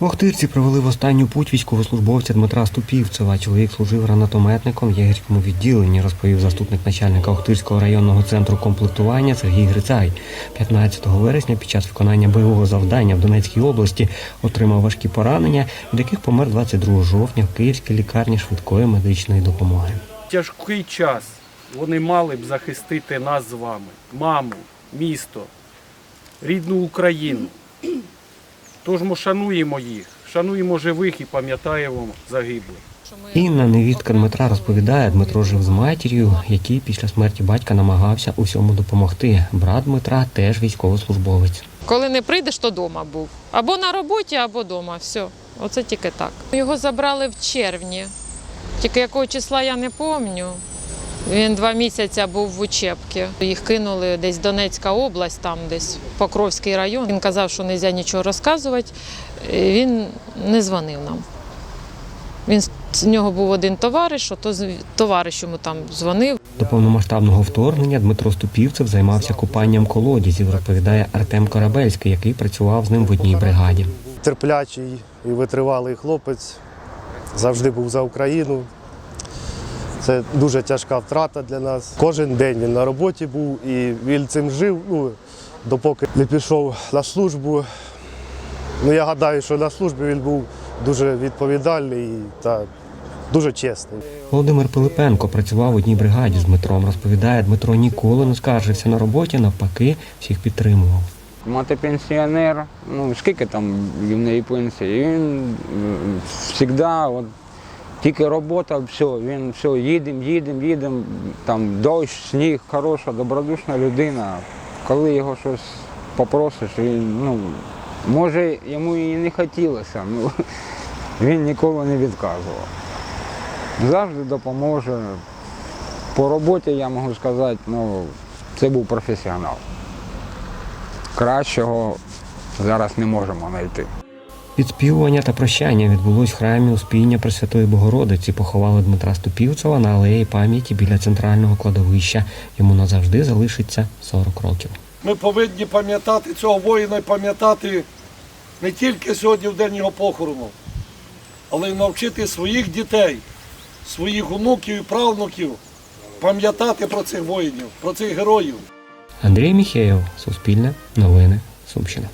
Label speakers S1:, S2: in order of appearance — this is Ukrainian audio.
S1: Охтирці провели в останню путь військовослужбовця Дмитра Ступівцева. Чоловік служив гранатометником в єгерському відділенні, розповів заступник начальника Охтирського районного центру комплектування Сергій Грицай. 15 вересня під час виконання бойового завдання в Донецькій області отримав важкі поранення, від яких помер 22 жовтня в Київській лікарні швидкої медичної допомоги.
S2: тяжкий час вони мали б захистити нас з вами, маму, місто, рідну Україну. Тож ми шануємо їх, шануємо живих і пам'ятаємо загиблих.
S1: Інна, невістка Дмитра, розповідає, Дмитро жив з матір'ю, який після смерті батька намагався усьому допомогти. Брат Дмитра теж військовослужбовець.
S3: Коли не прийдеш, то вдома був. Або на роботі, або вдома. Все. Оце тільки так. Його забрали в червні. Тільки якого числа я не пам'ятаю. Він два місяці був в учебці. Їх кинули десь Донецька область, там десь Покровський район. Він казав, що не можна нічого розказувати. Він не дзвонив нам. Він з нього був один товариш, то товариш йому там дзвонив.
S1: До повномасштабного вторгнення Дмитро Ступівцев займався купанням колодязів, розповідає Артем Корабельський, який працював з ним в одній бригаді.
S4: терплячий і витривалий хлопець. Завжди був за Україну. Це дуже тяжка втрата для нас. Кожен день він на роботі був і він цим жив, ну, допоки не пішов на службу. Ну, я гадаю, що на службі він був дуже відповідальний та дуже чесний.
S1: Володимир Пилипенко працював в одній бригаді з Дмитром. Розповідає, Дмитро ніколи не скаржився на роботі, навпаки, всіх підтримував.
S5: Мати пенсіонер, ну скільки там в неї пенсії, він завжди от, тільки робота, все, він все, їдемо, їдемо, їдемо, там дощ, сніг, хороша, добродушна людина. Коли його щось попросиш, він, ну, може, йому і не хотілося, ну він ніколи не відказував. Завжди допоможе. По роботі я можу сказати, ну, це був професіонал кращого зараз не можемо знайти.
S1: Підспівування та прощання відбулось в храмі Успіння Пресвятої Богородиці. Поховали Дмитра Ступівцева на алеї пам'яті біля центрального кладовища. Йому назавжди залишиться 40 років.
S6: Ми повинні пам'ятати цього воїна і пам'ятати не тільки сьогодні в день його похорону, але й навчити своїх дітей, своїх онуків і правнуків пам'ятати про цих воїнів, про цих героїв.
S1: Андрій Міхеєв, Суспільне, Новини, Сумщина.